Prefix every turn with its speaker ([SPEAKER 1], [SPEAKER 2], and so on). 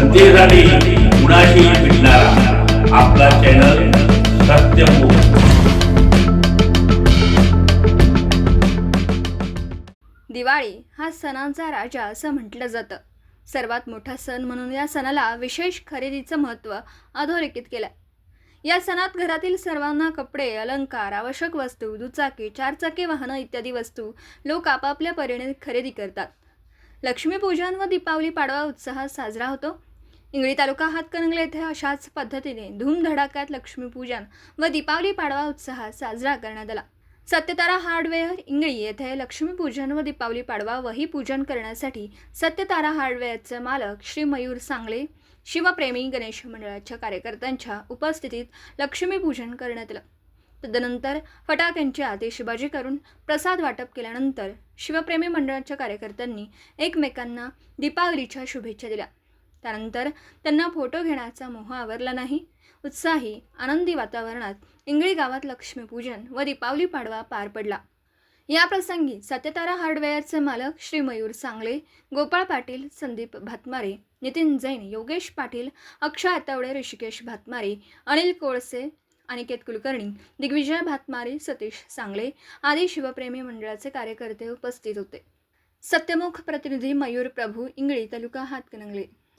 [SPEAKER 1] जनतेसाठी कुणाशी भेटणारा. आपला चॅनल सत्यमुख
[SPEAKER 2] दिवाळी हा सणांचा राजा असं म्हटलं जातं. सर्वात मोठा सण म्हणून या सणाला विशेष खरेदीचं महत्त्व अधोरेखित केलं या सणात घरातील सर्वांना कपडे अलंकार आवश्यक वस्तू दुचाकी चारचाकी वाहनं इत्यादी वस्तू लोक आपापल्या परीने खरेदी करतात. लक्ष्मीपूजन व दीपावली पाडवा उत्साहात साजरा होतो. इंगळी तालुका हातकणंगले येथे अशाच पद्धतीने धूमधडाक्यात लक्ष्मीपूजन व दीपावली पाडवा उत्साहात साजरा करण्यात आला. सत्यतारा हार्डवेअर इंगळी येथे लक्ष्मीपूजन व दीपावली पाडवा वही पूजन करण्यासाठी सत्यतारा हार्डवेअरचे मालक श्री मयूर सांगले शिवप्रेमी गणेश मंडळाच्या कार्यकर्त्यांच्या उपस्थितीत लक्ष्मीपूजन करण्यात आलं. तदनंतर फटाक्यांची आतिषबाजी करून प्रसाद वाटप केल्यानंतर शिवप्रेमी मंडळाच्या कार्यकर्त्यांनी एकमेकांना दीपावलीच्या शुभेच्छा दिल्या. त्यानंतर त्यांना फोटो घेण्याचा मोह आवरला नाही. उत्साही आनंदी वातावरणात इंगळी गावात लक्ष्मीपूजन व दीपावली पाडवा पार पडला. या प्रसंगी सत्यतारा हार्डवेअरचे मालक श्री मयूर सांगले गोपाळ पाटील संदीप भातमारे नितीन जैन योगेश पाटील अक्षय आतवडे ऋषिकेश भातमारे अनिल कोळसे अनिकेत कुलकर्णी दिग्विजय भातमारे सतीश सांगले आदी शिवप्रेमी मंडळाचे कार्यकर्ते उपस्थित होते. सत्यमुख प्रतिनिधी मयूर प्रभू इंगळी तालुका हातकणंगले.